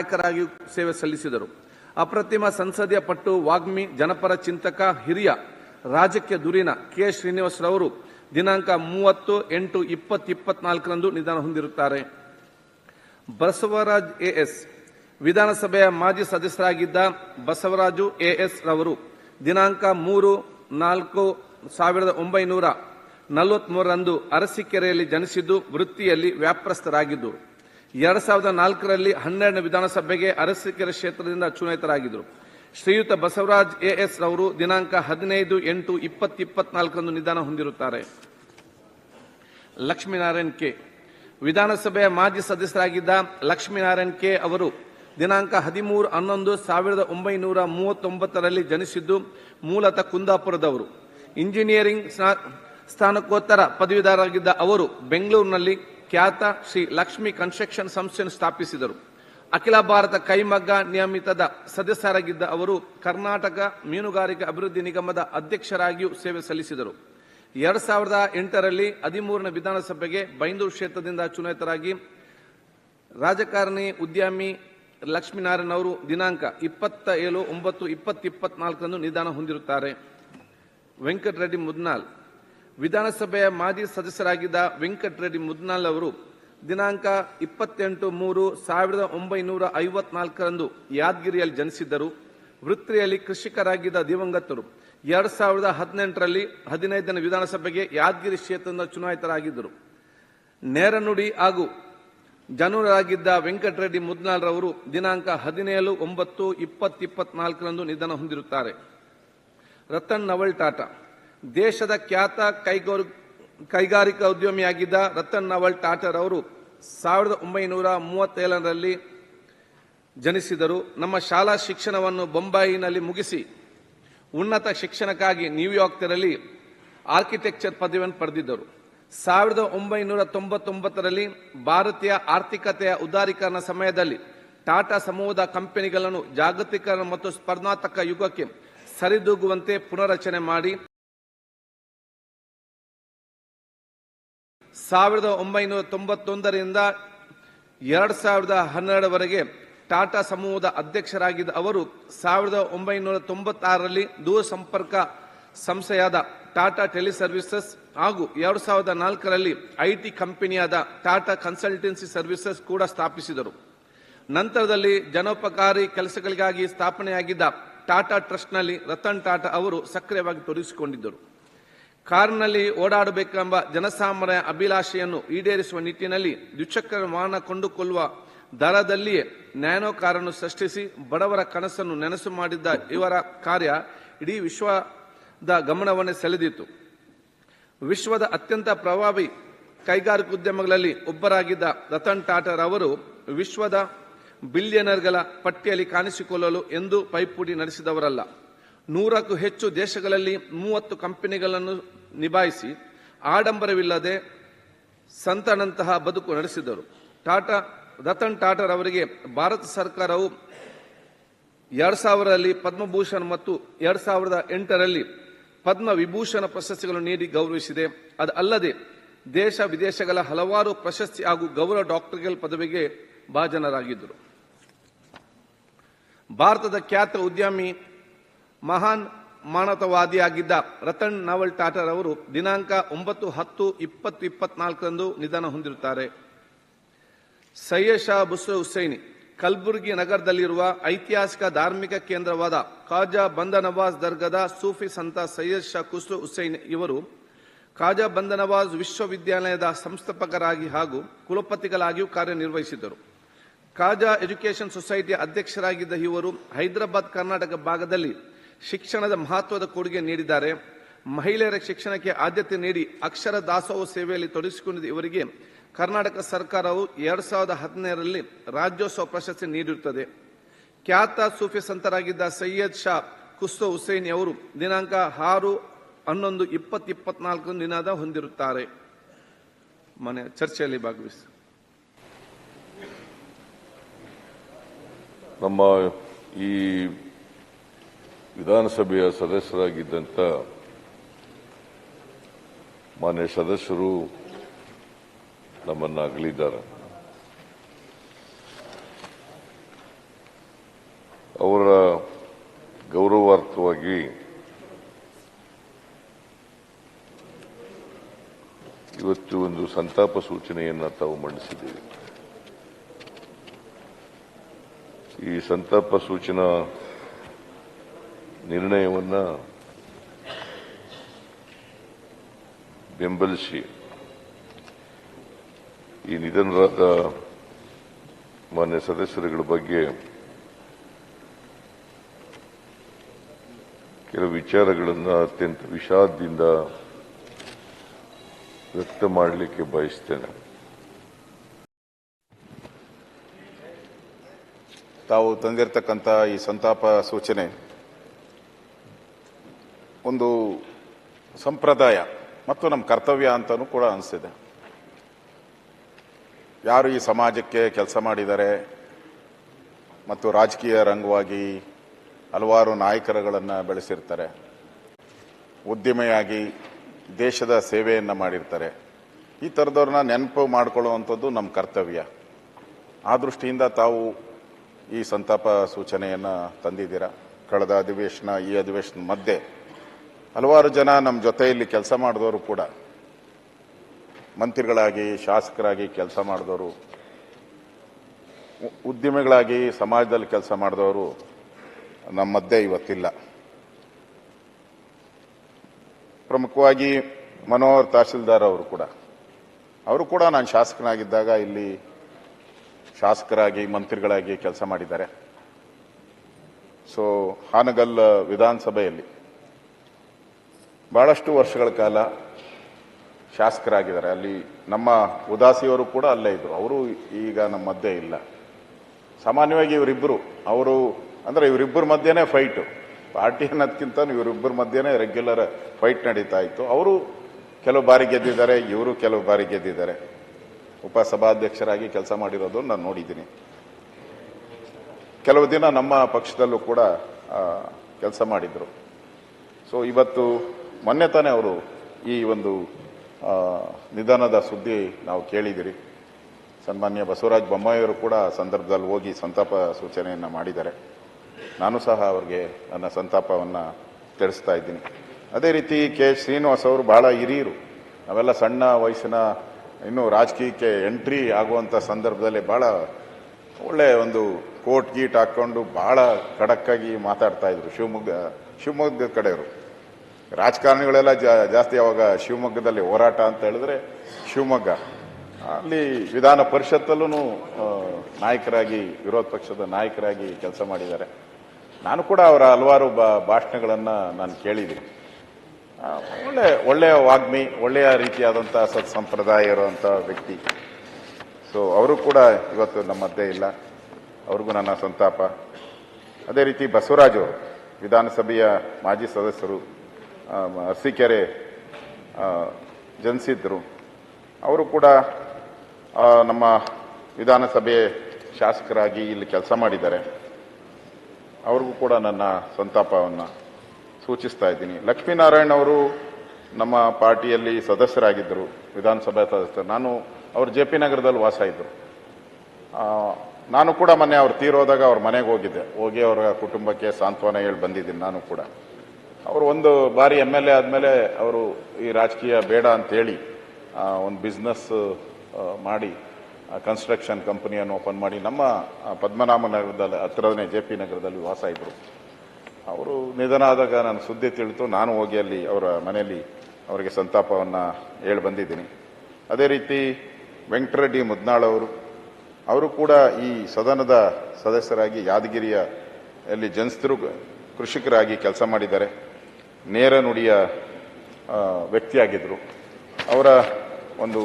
ನಾಯಕರಾಗಿಯೂ ಸೇವೆ ಸಲ್ಲಿಸಿದರು. ಅಪ್ರತಿಮ ಸಂಸದೀಯ ಪಟ್ಟು ವಾಗ್ಮಿ ಜನಪರ ಚಿಂತಕ ಹಿರಿಯ ರಾಜಕೀಯ ದುರಿನ ಕೆ ಶ್ರೀನಿವಾಸರವರು ದಿನಾಂಕ ಮೂವತ್ತು ಎಂಟು ಇಪ್ಪತ್ತು ಇಪ್ಪತ್ನಾಲ್ಕರಂದು ನಿಧನ ಹೊಂದಿರುತ್ತಾರೆ. ಬಸವರಾಜ್ ಎಎಸ್ ವಿಧಾನಸಭೆಯ ಮಾಜಿ ಸದಸ್ಯರಾಗಿದ್ದ ಬಸವರಾಜು ಎಎಸ್ ರವರು ದಿನಾಂಕ ಮೂರು ನಾಲ್ಕು ಸಾವಿರದ ಒಂಬೈನೂರ ನಲವತ್ಮೂರರಂದು ಅರಸೀಕೆರೆಯಲ್ಲಿ ಜನಿಸಿದ್ದು ವೃತ್ತಿಯಲ್ಲಿ ವ್ಯಾಪ್ರಸ್ಥರಾಗಿದ್ದರು ಎರಡ್ ಸಾವಿರದ ನಾಲ್ಕರಲ್ಲಿ ಹನ್ನೆರಡನೇ ವಿಧಾನಸಭೆಗೆ ಅರಸೀಕೆರೆ ಕ್ಷೇತ್ರದಿಂದ ಚುನಾಯಿತರಾಗಿದ್ದರು. ಶ್ರೀಯುತ ಬಸವರಾಜ್ ಎಎಸ್ ರವರು ದಿನಾಂಕ ಹದಿನೈದು ಎಂಟು ಇಪ್ಪತ್ತು ಇಪ್ಪತ್ನಾಲ್ಕರಂದು ನಿಧನ ಹೊಂದಿರುತ್ತಾರೆ. ಲಕ್ಷ್ಮೀನಾರಾಯಣ್ ಕೆ. ವಿಧಾನಸಭೆಯ ಮಾಜಿ ಸದಸ್ಯರಾಗಿದ್ದ ಲಕ್ಷ್ಮೀನಾರಾಯಣ್ ಕೆ ಅವರು ದಿನಾಂಕ ಹದಿಮೂರು ಹನ್ನೊಂದು ಸಾವಿರದ ಒಂಬೈನೂರ ಮೂವತ್ತೊಂಬತ್ತರಲ್ಲಿ ಜನಿಸಿದ್ದು ಮೂಲತಃ ಕುಂದಾಪುರದವರು. ಇಂಜಿನಿಯರಿಂಗ್ ಸ್ನಾ- ಸ್ನಾತಕೋತ್ತರ ಪದವೀಧರರಾಗಿದ್ದ ಅವರು ಬೆಂಗಳೂರಿನಲ್ಲಿ ಖ್ಯಾತ ಶ್ರೀ ಲಕ್ಷ್ಮಿ ಕನ್ಸ್ಟ್ರಕ್ಷನ್ ಸಂಸ್ಥೆಯನ್ನು ಸ್ಥಾಪಿಸಿದರು. ಅಖಿಲ ಭಾರತ ಕೈಮಗ್ಗ ನಿಯಮಿತದ ಸದಸ್ಯರಾಗಿದ್ದ ಅವರು ಕರ್ನಾಟಕ ಮೀನುಗಾರಿಕೆ ಅಭಿವೃದ್ಧಿ ನಿಗಮದ ಅಧ್ಯಕ್ಷರಾಗಿಯೂ ಸೇವೆ ಸಲ್ಲಿಸಿದರು. ಎರಡ್ ಸಾವಿರದ ಎಂಟರಲ್ಲಿ ಹದಿಮೂರನೇ ವಿಧಾನಸಭೆಗೆ ಬೈಂದೂರು ಕ್ಷೇತ್ರದಿಂದ ಚುನಾಯಿತರಾಗಿ ರಾಜಕಾರಣಿ ಉದ್ಯಮಿ ಲಕ್ಷ್ಮೀನಾರಾಯಣ ಅವರು ದಿನಾಂಕ ಇಪ್ಪತ್ತ ಏಳು ಒಂಬತ್ತು ಇಪ್ಪತ್ತು ಇಪ್ಪತ್ನಾಲ್ಕರಂದು ನಿಧನ ಹೊಂದಿರುತ್ತಾರೆ. ವೆಂಕಟರೆಡ್ಡಿ ಮುದ್ನಾಲ್ ವಿಧಾನಸಭೆಯ ಮಾಜಿ ಸದಸ್ಯರಾಗಿದ್ದ ವೆಂಕಟರೆಡ್ಡಿ ಮುದ್ನಾಲ್ ಅವರು ದಿನಾಂಕ ಇಪ್ಪತ್ತೆಂಟು ಮೂರು ಸಾವಿರದ ಒಂಬೈನೂರ ಐವತ್ನಾಲ್ಕರಂದು ಯಾದಗಿರಿಯಲ್ಲಿ ಜನಿಸಿದ್ದರು. ವೃತ್ತಿಯಲ್ಲಿ ಕೃಷಿಕರಾಗಿದ್ದ ದಿವಂಗತರು. ಎರಡ್ ಸಾವಿರದ ಹದಿನೆಂಟರಲ್ಲಿ ಹದಿನೈದನೇ ವಿಧಾನಸಭೆಗೆ ಯಾದಗಿರಿ ಕ್ಷೇತ್ರದಿಂದ ಚುನಾಯಿತರಾಗಿದ್ದರು. ನೇರನುಡಿ ಹಾಗೂ ಜನರಾಗಿದ್ದ ವೆಂಕಟರೆಡ್ಡಿ ಮುದ್ನಾಲ್ ರವರು ದಿನಾಂಕ ಹದಿನೇಳು ಒಂಬತ್ತು ಇಪ್ಪತ್ತಿಪ್ಪತ್ನಾಲ್ಕರಂದು ನಿಧನ ಹೊಂದಿರುತ್ತಾರೆ. ರತನ್ ನವಲ್ ಟಾಟಾ. ದೇಶದ ಖ್ಯಾತ ಕೈಗೋರ್, ಕೈಗಾರಿಕಾ ಉದ್ಯಮಿಯಾಗಿದ್ದ ರತನ್ ನವಲ್ ಟಾಟರ್ ಅವರು ಸಾವಿರದ ಒಂಬೈನೂರ ಮೂವತ್ತೇಳರಲ್ಲಿ ಜನಿಸಿದರು. ನಮ್ಮ ಶಾಲಾ ಶಿಕ್ಷಣವನ್ನು ಬೊಂಬಾಯಿನಲ್ಲಿ ಮುಗಿಸಿ ಉನ್ನತ ಶಿಕ್ಷಣಕ್ಕಾಗಿ ನ್ಯೂಯಾರ್ಕ್ ತೆರಳಿ ಆರ್ಕಿಟೆಕ್ಚರ್ ಪದವಿಯನ್ನು ಪಡೆದಿದ್ದರು. ಸಾವಿರದ ಒಂಬೈನೂರ ತೊಂಬತ್ತೊಂಬತ್ತರಲ್ಲಿ ಭಾರತೀಯ ಆರ್ಥಿಕತೆಯ ಉದಾರೀಕರಣ ಸಮಯದಲ್ಲಿ ಟಾಟಾ ಸಮೂಹದ ಕಂಪನಿಗಳನ್ನು ಜಾಗತೀಕರಣ ಮತ್ತು ಸ್ಪರ್ಧಾತ್ಮಕ ಯುಗಕ್ಕೆ ಸರಿದೂಗುವಂತೆ ಪುನರಚನೆ ಮಾಡಿ ಸಾವಿರದ ಒಂಬೈನೂರ ತೊಂಬತ್ತೊಂದರಿಂದ ಎರಡು ಸಾವಿರದ ಹನ್ನೆರಡವರೆಗೆ ಟಾಟಾ ಸಮೂಹದ ಅಧ್ಯಕ್ಷರಾಗಿದ್ದ ಅವರು ಸಾವಿರದ ಒಂಬೈನೂರ ತೊಂಬತ್ತಾರರಲ್ಲಿ ದೂರಸಂಪರ್ಕ ಸಂಸ್ಥೆಯಾದ ಟಾಟಾ ಟೆಲಿಸರ್ವಿಸಸ್ ಹಾಗೂ ಎರಡು ಸಾವಿರದ ನಾಲ್ಕರಲ್ಲಿ ಐಟಿ ಕಂಪನಿಯಾದ ಟಾಟಾ ಕನ್ಸಲ್ಟೆನ್ಸಿ ಸರ್ವಿಸಸ್ ಕೂಡ ಸ್ಥಾಪಿಸಿದರು. ನಂತರದಲ್ಲಿ ಜನೋಪಕಾರಿ ಕೆಲಸಗಳಿಗಾಗಿ ಸ್ಥಾಪನೆಯಾಗಿದ್ದ ಟಾಟಾ ಟ್ರಸ್ಟ್ನಲ್ಲಿ ರತನ್ ಟಾಟಾ ಅವರು ಸಕ್ರಿಯವಾಗಿ ತೊಡಗಿಸಿಕೊಂಡಿದ್ದರು. ಕಾರಿನಲ್ಲಿ ಓಡಾಡಬೇಕೆಂಬ ಜನಸಾಮಾನ್ಯ ಅಭಿಲಾಷೆಯನ್ನು ಈಡೇರಿಸುವ ನಿಟ್ಟಿನಲ್ಲಿ ದ್ವಿಚಕ್ರ ವಾಹನ ಕೊಂಡುಕೊಳ್ಳುವ ದರದಲ್ಲಿಯೇ ನ್ಯಾನೋ ಕಾರನ್ನು ಸೃಷ್ಟಿಸಿ ಬಡವರ ಕನಸನ್ನು ನೆನಸು ಮಾಡಿದ್ದ ಇವರ ಕಾರ್ಯ ಇಡೀ ವಿಶ್ವದ ಗಮನವನ್ನೇ ಸೆಳೆದಿತ್ತು. ವಿಶ್ವದ ಅತ್ಯಂತ ಪ್ರಭಾವಿ ಕೈಗಾರಿಕೋದ್ಯಮಗಳಲ್ಲಿ ಒಬ್ಬರಾಗಿದ್ದ ರತನ್ ಟಾಟಾರ್ ಅವರು ವಿಶ್ವದ ಬಿಲಿಯನರ್ಗಳ ಪಟ್ಟಿಯಲ್ಲಿ ಕಾಣಿಸಿಕೊಳ್ಳಲು ಎಂದೂ ಪೈಪೋಟಿ ನಡೆಸಿದವರಲ್ಲ. ನೂರಕ್ಕೂ ಹೆಚ್ಚು ದೇಶಗಳಲ್ಲಿ ಮೂವತ್ತು ಕಂಪನಿಗಳನ್ನು ನಿಭಾಯಿಸಿ ಆಡಂಬರವಿಲ್ಲದೆ ಸಂತನಂತಹ ಬದುಕು ನಡೆಸಿದರು. ಟಾಟಾ, ರತನ್ ಟಾಟಾರ್ ಅವರಿಗೆ ಭಾರತ ಸರ್ಕಾರವು ಎರಡು ಸಾವಿರದಲ್ಲಿ ಪದ್ಮಭೂಷಣ್ ಮತ್ತು ಎರಡು ಸಾವಿರದ ಎಂಟರಲ್ಲಿ ಪದ್ಮ ವಿಭೂಷಣ ಪ್ರಶಸ್ತಿಗಳನ್ನು ನೀಡಿ ಗೌರವಿಸಿದೆ. ಅದು ಅಲ್ಲದೆ ದೇಶ ವಿದೇಶಗಳ ಹಲವಾರು ಪ್ರಶಸ್ತಿ ಹಾಗೂ ಗೌರವ ಡಾಕ್ಟರ್ಗಳ ಪದವಿಗೆ ಭಾಜನರಾಗಿದ್ದರು. ಭಾರತದ ಖ್ಯಾತ ಉದ್ಯಮಿ ಮಹಾನ್ ಮಾನತವಾದಿಯಾಗಿದ್ದ ರತನ್ ನಾವಲ್ ಟಾಟರ್ ಅವರು ದಿನಾಂಕ ಒಂಬತ್ತು ಹತ್ತು ಇಪ್ಪತ್ತು ಇಪ್ಪತ್ನಾಲ್ಕರಂದು ನಿಧನ ಹೊಂದಿರುತ್ತಾರೆ. ಸಯ್ಯದ್ ಶಾ ಬುಸ್ರ ಹುಸೈನಿ, ಕಲ್ಬುರ್ಗಿ ನಗರದಲ್ಲಿರುವ ಐತಿಹಾಸಿಕ ಧಾರ್ಮಿಕ ಕೇಂದ್ರವಾದ ಖಾಜಾ ಬಂದ ನವಾಜ್ ದರ್ಗಾದ ಸೂಫಿ ಸಂತ ಸಯ್ಯದ್ ಶಾ ಖುಸ್ರು ಹುಸೈನ್ ಇವರು ಖಾಜಾ ಬಂದ ನವಾಜ್ ವಿಶ್ವವಿದ್ಯಾಲಯದ ಸಂಸ್ಥಾಪಕರಾಗಿ ಹಾಗೂ ಕುಲಪತಿಗಳಾಗಿಯೂ ಕಾರ್ಯನಿರ್ವಹಿಸಿದರು ಖಾಜಾ ಎಜುಕೇಷನ್ ಸೊಸೈಟಿಯ ಅಧ್ಯಕ್ಷರಾಗಿದ್ದ ಇವರು ಹೈದರಾಬಾದ್ ಕರ್ನಾಟಕ ಭಾಗದಲ್ಲಿ ಶಿಕ್ಷಣದ ಮಹತ್ವದ ಕೊಡುಗೆ ನೀಡಿದ್ದಾರೆ. ಮಹಿಳೆಯರ ಶಿಕ್ಷಣಕ್ಕೆ ಆದ್ಯತೆ ನೀಡಿ ಅಕ್ಷರ ದಾಸೋಹ ಸೇವೆಯಲ್ಲಿ ತೊಡಗಿಸಿಕೊಂಡಿದ್ದ ಇವರಿಗೆ ಕರ್ನಾಟಕ ಸರ್ಕಾರವು ಎರಡು ಸಾವಿರದ ಹದಿನೇಳರಲ್ಲಿ ರಾಜ್ಯೋತ್ಸವ ಪ್ರಶಸ್ತಿ ನೀಡಿರುತ್ತದೆ. ಖ್ಯಾತ ಸೂಫಿ ಸಂತರಾಗಿದ್ದ ಸೈಯದ್ ಶಾ ಕುಸ್ತು ಹುಸೇನಿ ಅವರು ದಿನಾಂಕ ಆರು ಹನ್ನೊಂದು ಇಪ್ಪತ್ತು ಇಪ್ಪತ್ನಾಲ್ಕು ದಿನದ ಹೊಂದಿರುತ್ತಾರೆ. ಮನೆ ಚರ್ಚೆಯಲ್ಲಿ ಭಾಗವಹಿಸಿ. ನಮ್ಮ ಈ ವಿಧಾನಸಭೆಯ ಸದಸ್ಯರಾಗಿದ್ದಂಥ ಮಾನ್ಯ ಸದಸ್ಯರು ನಮ್ಮನ್ನು ಅಗಲಿದ್ದಾರೆ ಅವರ ಗೌರವಾರ್ಥವಾಗಿ ಇವತ್ತು ಒಂದು ಸಂತಾಪ ಸೂಚನೆಯನ್ನು ತಾವು ಮಂಡಿಸಿದ್ದೀವಿ. ಈ ಸಂತಾಪ ಸೂಚನಾ ನಿರ್ಣಯವನ್ನ ಬೆಂಬಲಿಸಿ ಈ ನಿಧನರಾದ ಮಾನ್ಯ ಸದಸ್ಯರುಗಳ ಬಗ್ಗೆ ಕೆಲವು ವಿಚಾರಗಳನ್ನು ಅತ್ಯಂತ ವಿಷಾದದಿಂದ ವ್ಯಕ್ತ ಮಾಡಲಿಕ್ಕೆ ಬಯಸ್ತೇನೆ. ತಾವು ತಂದಿರತಕ್ಕಂಥ ಈ ಸಂತಾಪ ಸೂಚನೆ ಒಂದು ಸಂಪ್ರದಾಯ, ಮತ್ತು ನಮ್ಮ ಕರ್ತವ್ಯ ಅಂತಲೂ ಕೂಡ ಅನಿಸ್ತಿದೆ. ಯಾರು ಈ ಸಮಾಜಕ್ಕೆ ಕೆಲಸ ಮಾಡಿದ್ದಾರೆ ಮತ್ತು ರಾಜಕೀಯ ರಂಗವಾಗಿ ಹಲವಾರು ನಾಯಕರುಗಳನ್ನು ಬೆಳೆಸಿರ್ತಾರೆ ಉದ್ಯಮಿಯಾಗಿ ದೇಶದ ಸೇವೆಯನ್ನು ಮಾಡಿರ್ತಾರೆ, ಈ ಥರದವ್ರನ್ನ ನೆನಪು ಮಾಡಿಕೊಳ್ಳುವಂಥದ್ದು ನಮ್ಮ ಕರ್ತವ್ಯ. ಆ ದೃಷ್ಟಿಯಿಂದ ತಾವು ಈ ಸಂತಾಪ ಸೂಚನೆಯನ್ನು ತಂದಿದ್ದೀರಾ? ಕಳೆದ ಅಧಿವೇಶನ, ಈ ಅಧಿವೇಶನ ಮಧ್ಯೆ ಹಲವಾರು ಜನ ನಮ್ಮ ಜೊತೆಯಲ್ಲಿ ಕೆಲಸ ಮಾಡಿದವರು ಕೂಡ. ಮಂತ್ರಿಗಳಾಗಿ, ಶಾಸಕರಾಗಿ ಕೆಲಸ ಮಾಡಿದವರು. ಉದ್ಯಮಿಗಳಾಗಿ ಸಮಾಜದಲ್ಲಿ ಕೆಲಸ ಮಾಡಿದವರು ನಮ್ಮ ಮಧ್ಯೆ ಇವತ್ತಿಲ್ಲ. ಪ್ರಮುಖವಾಗಿ ಮನೋಹರ್ ತಹಸೀಲ್ದಾರ್ ಅವರು ಕೂಡ. ಅವರು ಕೂಡ ನಾನು ಶಾಸಕನಾಗಿದ್ದಾಗ ಇಲ್ಲಿ ಶಾಸಕರಾಗಿ, ಮಂತ್ರಿಗಳಾಗಿ ಕೆಲಸ ಮಾಡಿದ್ದಾರೆ. ಸೊ ಹಾನಗಲ್ ವಿಧಾನಸಭೆಯಲ್ಲಿ ಬಹಳಷ್ಟು ವರ್ಷಗಳ ಕಾಲ ಶಾಸಕರಾಗಿದ್ದಾರೆ. ಅಲ್ಲಿ ನಮ್ಮ ಉದಾಸಿಯವರು ಕೂಡ ಅಲ್ಲೇ ಇದ್ದರು ಅವರು ಈಗ ನಮ್ಮ ಮಧ್ಯೆ ಇಲ್ಲ. ಸಾಮಾನ್ಯವಾಗಿ ಇವರಿಬ್ಬರು ಅವರು ಅಂದರೆ ಇವರಿಬ್ಬರ ಮಧ್ಯೆನೇ ಫೈಟು ಪಾರ್ಟಿ ಅನ್ನೋದಕ್ಕಿಂತ ಇವರಿಬ್ಬರ ಮಧ್ಯೆನೇ ರೆಗ್ಯುಲರ್ ಫೈಟ್ ನಡೀತಾ ಇತ್ತು. ಅವರು ಕೆಲವು ಬಾರಿ ಗೆದ್ದಿದ್ದಾರೆ, ಇವರು ಕೆಲವು ಬಾರಿ ಗೆದ್ದಿದ್ದಾರೆ. ಉಪಸಭಾಧ್ಯಕ್ಷರಾಗಿ ಕೆಲಸ ಮಾಡಿರೋದು ನಾನು ನೋಡಿದ್ದೀನಿ. ಕೆಲವು ದಿನ ನಮ್ಮ ಪಕ್ಷದಲ್ಲೂ ಕೂಡ ಕೆಲಸ ಮಾಡಿದರು. ಸೊ ಇವತ್ತು ಮೊನ್ನೆ ತಾನೇ ಅವರು ಈ ಒಂದು ನಿಧನದ ಸುದ್ದಿ ನಾವು ಕೇಳಿದಿರಿ. ಸನ್ಮಾನ್ಯ ಬಸವರಾಜ ಬೊಮ್ಮಾಯಿಯವರು ಕೂಡ ಸಂದರ್ಭದಲ್ಲಿ ಹೋಗಿ ಸಂತಾಪ ಸೂಚನೆಯನ್ನು ಮಾಡಿದ್ದಾರೆ. ನಾನು ಸಹ ಅವ್ರಿಗೆ ನನ್ನ ಸಂತಾಪವನ್ನು ತಿಳಿಸ್ತಾ ಇದ್ದೀನಿ. ಅದೇ ರೀತಿ ಕೆ ಶ್ರೀನಿವಾಸ್ ಅವರು ಬಹಳ ಹಿರಿಯರು. ನಾವೆಲ್ಲ ಸಣ್ಣ ವಯಸ್ಸಿನ, ಇನ್ನೂ ರಾಜಕೀಯಕ್ಕೆ ಎಂಟ್ರಿ ಆಗುವಂಥ ಸಂದರ್ಭದಲ್ಲಿ ಭಾಳ ಒಳ್ಳೆ ಒಂದು ಕೋಟ್ ಗೀಟ್ ಹಾಕ್ಕೊಂಡು ಭಾಳ ಖಡಕ್ಕಾಗಿ ಮಾತಾಡ್ತಾ ಇದ್ರು ಶಿವಮೊಗ್ಗ ಶಿವಮೊಗ್ಗದ ಕಡೆಯವರು. ರಾಜಕಾರಣಿಗಳೆಲ್ಲ ಜಾಸ್ತಿ ಅವಾಗ ಶಿವಮೊಗ್ಗದಲ್ಲಿ ಹೋರಾಟ ಅಂತ ಹೇಳಿದ್ರೆ ಶಿವಮೊಗ್ಗ. ಅಲ್ಲಿ ವಿಧಾನ ಪರಿಷತ್ತಲ್ಲೂ ನಾಯಕರಾಗಿ, ವಿರೋಧ ಪಕ್ಷದ ನಾಯಕರಾಗಿ ಕೆಲಸ ಮಾಡಿದ್ದಾರೆ. ನಾನು ಕೂಡ ಅವರ ಹಲವಾರು ಭಾಷಣಗಳನ್ನು ನಾನು ಕೇಳಿದ್ದೀನಿ. ಒಳ್ಳೆ, ಒಳ್ಳೆಯ ವಾಗ್ಮಿ, ಒಳ್ಳೆಯ ರೀತಿಯಾದಂಥ ಸತ್ ಸಂಪ್ರದಾಯ ಇರುವಂಥ ವ್ಯಕ್ತಿ. ಸೊ ಅವರು ಕೂಡ ಇವತ್ತು ನಮ್ಮ ಮಧ್ಯೆ ಇಲ್ಲ. ಅವ್ರಿಗೂ ನನ್ನ ಸಂತಾಪ. ಅದೇ ರೀತಿ ಬಸವರಾಜು ವಿಧಾನಸಭೆಯ ಮಾಜಿ ಸದಸ್ಯರು. ಅರಸೀಕೆರೆ ಜನಿಸಿದ್ರು. ಅವರು ಕೂಡ ನಮ್ಮ ವಿಧಾನಸಭೆ ಶಾಸಕರಾಗಿ ಇಲ್ಲಿ ಕೆಲಸ ಮಾಡಿದ್ದಾರೆ. ಅವ್ರಿಗೂ ಕೂಡ ನನ್ನ ಸಂತಾಪವನ್ನು ಸೂಚಿಸ್ತಾ ಇದ್ದೀನಿ. ಲಕ್ಷ್ಮೀನಾರಾಯಣ್ ಅವರು ನಮ್ಮ ಪಾರ್ಟಿಯಲ್ಲಿ ಸದಸ್ಯರಾಗಿದ್ದರು, ವಿಧಾನಸಭೆ ಸದಸ್ಯರು. ನಾನು, ಅವರು ಜೆ ಪಿ ನಗರದಲ್ಲಿ ವಾಸ ಇದ್ದರು. ನಾನು ಕೂಡ ಮೊನ್ನೆ ಅವ್ರು ತೀರೋದಾಗ ಅವ್ರ ಮನೆಗೆ ಹೋಗಿದ್ದೆ. ಹೋಗಿ ಅವರ ಕುಟುಂಬಕ್ಕೆ ಸಾಂತ್ವನ ಹೇಳಿ ಬಂದಿದ್ದೀನಿ ನಾನು ಕೂಡ. ಅವರು ಒಂದು ಬಾರಿ ಎಂ ಎಲ್ ಎ ಆದಮೇಲೆ ಅವರು ಈ ರಾಜಕೀಯ ಬೇಡ ಅಂತೇಳಿ ಒಂದು ಬಿಸ್ನೆಸ್ ಮಾಡಿ ಕನ್ಸ್ಟ್ರಕ್ಷನ್ ಕಂಪನಿಯನ್ನು ಓಪನ್ ಮಾಡಿ, ನಮ್ಮ ಪದ್ಮನಾಭನಗರದಲ್ಲಿ ಪದ್ಮನಾಭ ನಗರದಲ್ಲಿ ಹತ್ತಿರನೇ ಜೆ ಪಿ ನಗರದಲ್ಲಿ ವಾಸ ಇದ್ದರು ಅವರು ನಿಧನ ಆದಾಗ ನಾನು ಸುದ್ದಿ ತಿಳಿತು ನಾನು ಹೋಗಿ ಅಲ್ಲಿ ಅವರ ಮನೆಯಲ್ಲಿ ಅವರಿಗೆ ಸಂತಾಪವನ್ನು ಹೇಳಿ ಬಂದಿದ್ದೀನಿ. ಅದೇ ರೀತಿ ವೆಂಕಟರೆಡ್ಡಿ ಮುದ್ನಾಳ್ ಅವರು ಅವರು ಕೂಡ ಈ ಸದನದ ಸದಸ್ಯರಾಗಿ ಯಾದಗಿರಿಯ ಅಲ್ಲಿ ಜನಸ್ಥರು ಕೃಷಿಕರಾಗಿ ಕೆಲಸ ಮಾಡಿದ್ದಾರೆ. ನೇರ ನುಡಿಯ ವ್ಯಕ್ತಿಯಾಗಿದ್ದರು ಅವರ ಒಂದು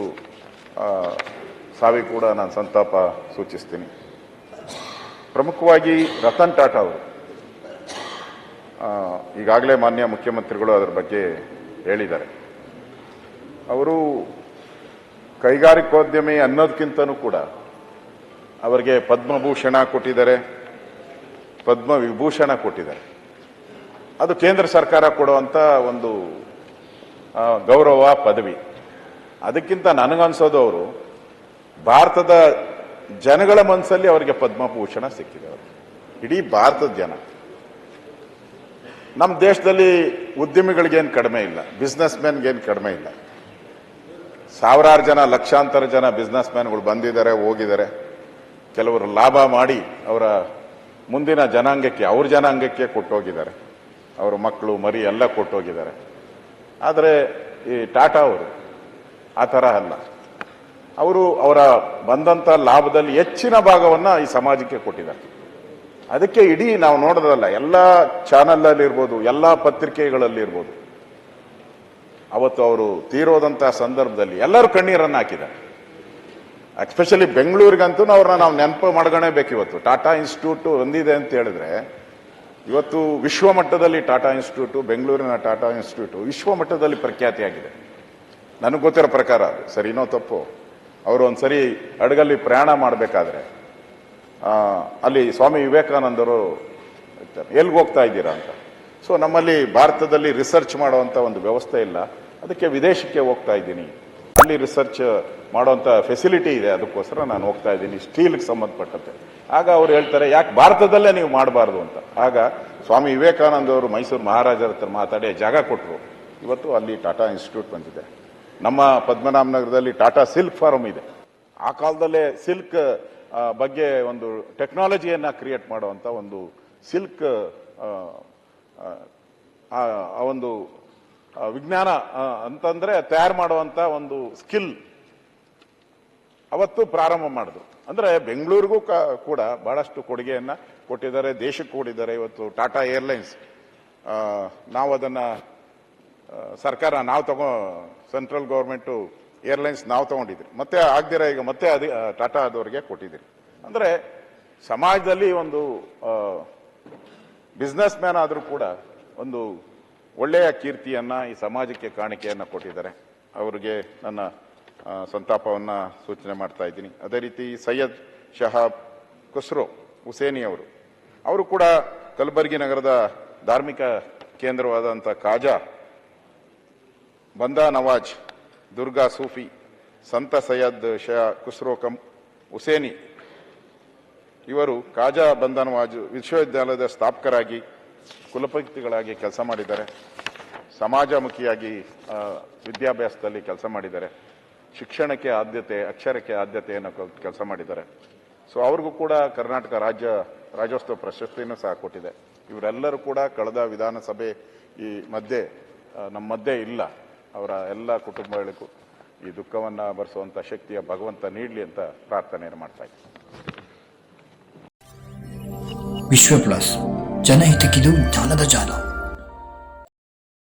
ಸಾವಿ ಕೂಡ ನಾನು ಸಂತಾಪ ಸೂಚಿಸ್ತೀನಿ. ಪ್ರಮುಖವಾಗಿ ರತನ್ ಟಾಟಾ ಅವರು. ಈಗಾಗಲೇ ಮಾನ್ಯ ಮುಖ್ಯಮಂತ್ರಿಗಳು ಅದರ ಬಗ್ಗೆ ಹೇಳಿದ್ದಾರೆ. ಅವರು ಕೈಗಾರಿಕೋದ್ಯಮಿ ಅನ್ನೋದಕ್ಕಿಂತನೂ ಕೂಡ ಅವರಿಗೆ ಪದ್ಮಭೂಷಣ ಕೊಟ್ಟಿದ್ದಾರೆ ಪದ್ಮ ವಿಭೂಷಣ ಕೊಟ್ಟಿದ್ದಾರೆ. ಅದು ಕೇಂದ್ರ ಸರ್ಕಾರ ಕೊಡುವಂಥ ಒಂದು ಗೌರವ, ಪದವಿ. ಅದಕ್ಕಿಂತ ನನಗನ್ಸೋದು ಅವರು, ಭಾರತದ ಜನಗಳ ಮನಸ್ಸಲ್ಲಿ ಅವರಿಗೆ ಪದ್ಮಭೂಷಣ ಸಿಕ್ಕಿದೆ ಅವರು. ಇಡೀ ಭಾರತದ ಜನ. ನಮ್ಮ ದೇಶದಲ್ಲಿ ಉದ್ಯಮಿಗಳಿಗೇನು ಕಡಿಮೆ ಇಲ್ಲ ಬಿಸ್ನೆಸ್ ಮ್ಯಾನ್ಗೇನು ಕಡಿಮೆ ಇಲ್ಲ. ಸಾವಿರಾರು ಜನ, ಲಕ್ಷಾಂತರ ಜನ ಬಿಸ್ನೆಸ್ ಮ್ಯಾನ್ಗಳು ಬಂದಿದ್ದಾರೆ, ಹೋಗಿದ್ದಾರೆ. ಕೆಲವರು ಲಾಭ ಮಾಡಿ ಅವರ ಮುಂದಿನ ಜನಾಂಗಕ್ಕೆ, ಅವ್ರ ಜನಾಂಗಕ್ಕೆ ಕೊಟ್ಟೋಗಿದ್ದಾರೆ. ಅವರ ಮಕ್ಕಳು, ಮರಿ ಎಲ್ಲ ಕೊಟ್ಟೋಗಿದ್ದಾರೆ. ಆದರೆ ಈ ಟಾಟಾ ಅವರು ಆ ಥರ ಅಲ್ಲ. ಅವರು ಅವರ ಬಂದಂಥ ಲಾಭದಲ್ಲಿ ಹೆಚ್ಚಿನ ಭಾಗವನ್ನು ಈ ಸಮಾಜಕ್ಕೆ ಕೊಟ್ಟಿದ್ದಾರೆ. ಅದಕ್ಕೆ ಇಡೀ ನಾವು ನೋಡೋದಲ್ಲ, ಎಲ್ಲ ಚಾನಲಲ್ಲಿರ್ಬೋದು, ಎಲ್ಲ ಪತ್ರಿಕೆಗಳಲ್ಲಿ ಇರ್ಬೋದು ಅವತ್ತು ಅವರು ತೀರೋದಂಥ ಸಂದರ್ಭದಲ್ಲಿ ಎಲ್ಲರೂ ಕಣ್ಣೀರನ್ನು ಹಾಕಿದ್ದಾರೆ. ಎಸ್ಪೆಷಲಿ ಬೆಂಗಳೂರಿಗಂತೂ ಅವ್ರನ್ನ ನಾವು ನೆನಪು ಮಾಡ್ಕೊಳ್ಳೇಬೇಕು ಇವತ್ತು ಟಾಟಾ ಇನ್ಸ್ಟಿಟ್ಯೂಟ್ ಒಂದಿದೆ ಅಂತ ಹೇಳಿದ್ರೆ ಇವತ್ತು ವಿಶ್ವಮಟ್ಟದಲ್ಲಿ ಟಾಟಾ ಇನ್ಸ್ಟಿಟ್ಯೂಟು, ಬೆಂಗಳೂರಿನ ಟಾಟಾ ಇನ್ಸ್ಟಿಟ್ಯೂಟು ವಿಶ್ವ ಮಟ್ಟದಲ್ಲಿ ಪ್ರಖ್ಯಾತಿಯಾಗಿದೆ. ನನಗೆ ಗೊತ್ತಿರೋ ಪ್ರಕಾರ ಸರಿನೋ ತಪ್ಪು. ಅವರು ಒಂದ್ಸರಿ ಹಡಗಲ್ಲಿ ಪ್ರಯಾಣ ಮಾಡಬೇಕಾದ್ರೆ ಅಲ್ಲಿ ಸ್ವಾಮಿ ವಿವೇಕಾನಂದರು ಎಲ್ಲಿಗೆ ಹೋಗ್ತಾ ಇದ್ದೀರಾ ಅಂತ? ಸೊ ನಮ್ಮಲ್ಲಿ ಭಾರತದಲ್ಲಿ ರಿಸರ್ಚ್ ಮಾಡುವಂಥ ಒಂದು ವ್ಯವಸ್ಥೆ ಇಲ್ಲ. ಅದಕ್ಕೆ ವಿದೇಶಕ್ಕೆ ಹೋಗ್ತಾ ಇದ್ದೀನಿ. ಅಲ್ಲಿ ರಿಸರ್ಚ್ ಮಾಡುವಂಥ ಫೆಸಿಲಿಟಿ ಇದೆ. ಅದಕ್ಕೋಸ್ಕರ ನಾನು ಹೋಗ್ತಾ ಇದ್ದೀನಿ. ಸ್ಟೀಲ್ಗೆ ಸಂಬಂಧಪಟ್ಟಂತೆ. ಆಗ ಅವ್ರು ಹೇಳ್ತಾರೆ, ಯಾಕೆ ಭಾರತದಲ್ಲೇ ನೀವು ಮಾಡಬಾರ್ದು ಅಂತ. ಆಗ ಸ್ವಾಮಿ ವಿವೇಕಾನಂದ ಅವರು ಮೈಸೂರು ಮಹಾರಾಜರ ಹತ್ರ ಮಾತಾಡಿ ಜಾಗ ಕೊಟ್ಟರು ಇವತ್ತು ಅಲ್ಲಿ ಟಾಟಾ ಇನ್ಸ್ಟಿಟ್ಯೂಟ್ ಬಂದಿದೆ. ನಮ್ಮ ಪದ್ಮನಾಭನಗರದಲ್ಲಿ ಟಾಟಾ ಸಿಲ್ಕ್ ಫಾರ್ಮ್ ಇದೆ. ಆ ಕಾಲದಲ್ಲೇ ಸಿಲ್ಕ್ ಬಗ್ಗೆ ಒಂದು ಟೆಕ್ನಾಲಜಿಯನ್ನು ಕ್ರಿಯೇಟ್ ಮಾಡುವಂಥ ಒಂದು ಸಿಲ್ಕ್ ಆ ಒಂದು ವಿಜ್ಞಾನ ಅಂತಂದ್ರೆ ತಯಾರು ಮಾಡುವಂತ ಒಂದು ಸ್ಕಿಲ್ ಅವತ್ತು ಪ್ರಾರಂಭ ಮಾಡಿದ್ರು. ಅಂದ್ರೆ ಬೆಂಗಳೂರಿಗೂ ಕೂಡ ಬಹಳಷ್ಟು ಕೊಡುಗೆಯನ್ನ ಕೊಟ್ಟಿದ್ದಾರೆ, ದೇಶಕ್ಕೆ ಕೊಟ್ಟಿದ್ದಾರೆ ಇವತ್ತು ಟಾಟಾ ಏರ್ಲೈನ್ಸ್. ನಾವು ಅದನ್ನ ಸರ್ಕಾರ ನಾವು ತಗೋ, ಸೆಂಟ್ರಲ್ ಗೌರ್ಮೆಂಟು ಏರ್ಲೈನ್ಸ್ ನಾವು ತಗೊಂಡಿದ್ರಿ. ಮತ್ತೆ ಆಗ್ದಿರ ಈಗ ಮತ್ತೆ ಅದೇ ಟಾಟಾ ಆದವರಿಗೆ ಕೊಟ್ಟಿದ್ದೀರಿ. ಅಂದ್ರೆ ಸಮಾಜದಲ್ಲಿ ಒಂದು ಬಿಸ್ನೆಸ್ ಮ್ಯಾನ್ ಆದರೂ ಕೂಡ ಒಂದು ಒಳ್ಳೆಯ ಕೀರ್ತಿಯನ್ನ ಈ ಸಮಾಜಕ್ಕೆ ಕಾಣಿಕೆಯನ್ನ ಕೊಟ್ಟಿದ್ದಾರೆ. ಅವರಿಗೆ ನನ್ನ ಸಂತಾಪವನ್ನು ಸೂಚನೆ ಮಾಡ್ತಾ ಇದ್ದೀನಿ. ಅದೇ ರೀತಿ ಸೈಯದ್ ಶಹಾಬ್ ಖುಸ್ರೋ ಹುಸೇನಿ ಅವರು ಅವರು ಕೂಡ ಕಲಬುರಗಿ ನಗರದ ಧಾರ್ಮಿಕ ಕೇಂದ್ರವಾದಂಥ ಕಾಜಾ ಬಂದಾ ನವಾಜ್, ದುರ್ಗಾ ಸೂಫಿ, ಸಂತ ಸೈಯದ್ ಶಾ ಖುಸ್ರೋ ಕಂ, ಹುಸೇನಿ, ಇವರು ಕಾಜಾ ನವಾಜ್ ವಿಶ್ವವಿದ್ಯಾಲಯದ ಸ್ಥಾಪಕರಾಗಿ ಕುಲಪತಿಗಳಾಗಿ ಕೆಲಸ ಮಾಡಿದ್ದಾರೆ. ಸಮಾಜಮುಖಿಯಾಗಿ ವಿದ್ಯಾಭ್ಯಾಸದಲ್ಲಿ ಕೆಲಸ ಮಾಡಿದ್ದಾರೆ. ಶಿಕ್ಷಣಕ್ಕೆ ಆದ್ಯತೆ, ಅಕ್ಷರಕ್ಕೆ ಆದ್ಯತೆಯನ್ನು ಕೆಲಸ ಮಾಡಿದ್ದಾರೆ. ಸೊ, ಅವ್ರಿಗೂ ಕೂಡ ಕರ್ನಾಟಕ ರಾಜ್ಯ, ರಾಜ್ಯೋತ್ಸವ ಪ್ರಶಸ್ತಿಯನ್ನು ಸಹ ಕೊಟ್ಟಿದೆ. ಇವರೆಲ್ಲರೂ ಕೂಡ ಕಳೆದ ವಿಧಾನಸಭೆ ಈ ಮಧ್ಯೆ ನಮ್ಮ ಮಧ್ಯೆ ಇಲ್ಲ. ಅವರ ಎಲ್ಲ ಕುಟುಂಬಗಳಿಗೂ ಈ ದುಃಖವನ್ನ ಭರಿಸುವಂಥ ಶಕ್ತಿಯ ಭಗವಂತ ನೀಡಲಿ ಅಂತ ಪ್ರಾರ್ಥನೆಯನ್ನು ಮಾಡ್ತಾ ಇದ್ದೀನಿ. ವಿಶ್ವ జన హితకిలు జానద జాల